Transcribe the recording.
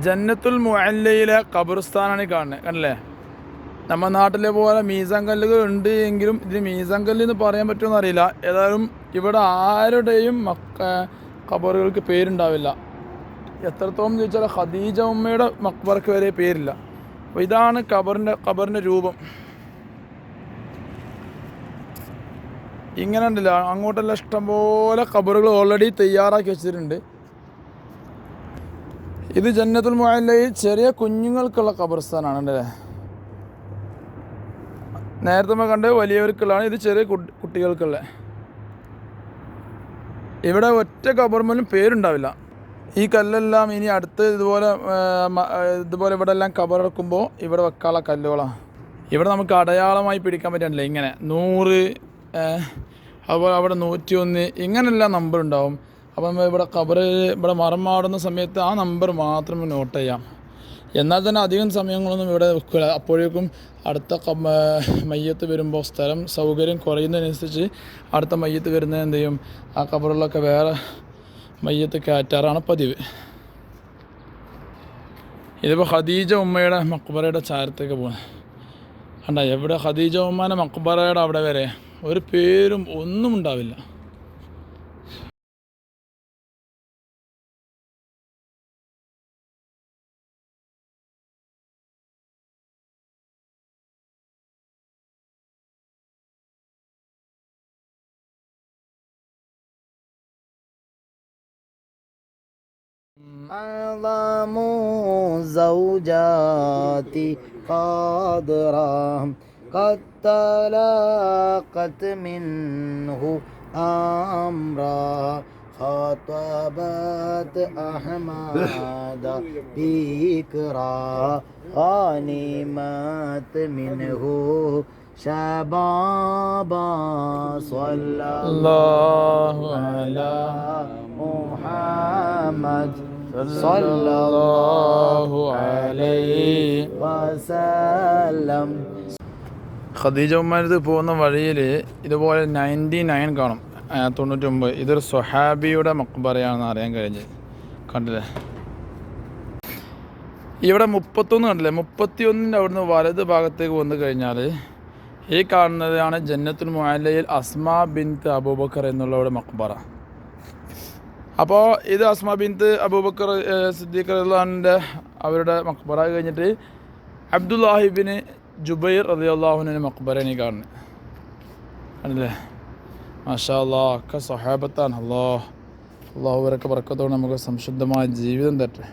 ജന്നത്തുൽ മുഅല്ലയിലെ ഖബർസ്ഥാനാണ് കാണുന്നത് കണ്ടല്ലേ? നമ്മുടെ നാട്ടിലെ പോലെ മീസങ്കല്ലുകൾ ഉണ്ട് എങ്കിലും ഇതിന് മീസാൻ കല്ല് എന്ന് പറയാൻ പറ്റുമെന്ന് അറിയില്ല. ഏതായാലും ഇവിടെ ആരുടെയും മക്ക ഖബറുകൾക്ക് പേരുണ്ടാവില്ല. എത്രത്തോളം ചോദിച്ചാൽ ഖദീജ ഉമ്മയുടെ മക്ബർക്ക് വരെ പേരില്ല. അപ്പോൾ ഇതാണ് ഖബറിന്റെ ഖബറിന്റെ രൂപം. ഇങ്ങനെ ഉണ്ടല്ല. അങ്ങോട്ടെല്ലാം ഇഷ്ടംപോലെ ഖബറുകൾ ഓൾറെഡി തയ്യാറാക്കി വെച്ചിട്ടുണ്ട്. ഇത് ജന്നത്തുൽ മുഅല്ലയിൽ ചെറിയ കുഞ്ഞുങ്ങൾക്കുള്ള ഖബർസ്ഥാനാണ് അല്ലേ നേരത്തെ നമ്മൾ കണ്ട് വലിയവർക്കുള്ളതാണ് ഇത് ചെറിയ കുട്ടി- കുട്ടികൾക്കുള്ള. ഇവിടെ ഒറ്റ ഖബർമലും പേരുണ്ടാവില്ല. ഈ കല്ലെല്ലാം ഇനി അടുത്ത് ഇതുപോലെ ഇതുപോലെ ഇവിടെ എല്ലാം കബറക്കുമ്പോൾ ഇവിടെ വെക്കാനുള്ള കല്ലുകളാണ്. ഇവിടെ നമുക്ക് അടയാളമായി പിടിക്കാൻ പറ്റില്ല ഇങ്ങനെ. നൂറ് അതുപോലെ അവിടെ നൂറ്റി ഒന്ന് ഇങ്ങനെല്ലാം നമ്പർ ഉണ്ടാവും. അപ്പം ഇവിടെ കബർ ഇവിടെ മരം മാടുന്ന സമയത്ത് ആ നമ്പർ മാത്രം നോട്ട് ചെയ്യാം. എന്നാൽ തന്നെ അധികം സമയങ്ങളൊന്നും ഇവിടെ വെക്കില്ല അപ്പോഴേക്കും അടുത്ത മയ്യത്ത് വരുമ്പോൾ സ്ഥലം സൗകര്യം കുറയുന്നതിനനുസരിച്ച് അടുത്ത മയ്യത്ത് വരുന്നത് എന്ത് ചെയ്യും? ആ കബറുകളൊക്കെ വേറെ മയ്യത്ത് കയറ്റാറാണ് പതിവ്. ഇതിപ്പോൾ ഖദീജ ഉമ്മയുടെ മക്ബറയുടെ ചാരത്തേക്ക് പോകുന്നത് കണ്ട എവിടെ ഖദീജ ഉമ്മാന്റെ മക്ബറയുടെ അവിടെ വരെ ഒരു പേരും ഒന്നും ഉണ്ടാവില്ല. أعظم زوجاتي قدرا قد تلاقت منه أمرا خطبت أحمد بكرا غانمت منه شبابا صلى الله على محمد. സല്ലല്ലാഹു അലൈഹി وسلم ഖദീജ ഉമ്മാനത്ത് പോകുന്ന വഴിയിൽ ഇതുപോലെ നയൻറ്റി നയൻ കാണും ആ, തൊണ്ണൂറ്റൊമ്പത് ഇതൊരു സ്വഹാബിയുടെ മക്ബറയാണെന്ന് അറിയാൻ കഴിഞ്ഞ് കണ്ടില്ലേ ഇവിടെ മുപ്പത്തൊന്ന് കണ്ടില്ലേ മുപ്പത്തി ഒന്നിൻ്റെ അവിടുന്ന് വലത് ഭാഗത്തേക്ക് വന്നു കഴിഞ്ഞാൽ ഈ കാണുന്നതാണ് ജന്നത്തുൽ മുഅല്ലയിൽ അസ്മാ ബിൻത്ത് അബൂബക്കർ എന്നുള്ളവരുടെ മക്ബറ അപ്പോൾ ഇത് അസ്മ ബിന്ത് അബൂബക്കർ സിദ്ദീഖ് റഹ്ലാന്റെ അവരുടെ മക്ബറ കഴിഞ്ഞിട്ട് അബ്ദുല്ലാഹിബിന് ജുബൈർ അലി അള്ളാഹുവിന് മക്ബറയാണ് ഈ കാണുന്നത് ആണല്ലേ മാഷാ അല്ലാ ഒക്കെ സഹാബത്താണ് അല്ലാ അള്ളാഹുവരൊക്കെ പറക്കത്തോടെ നമുക്ക് സംശുദ്ധമായ ജീവിതം തട്ടെ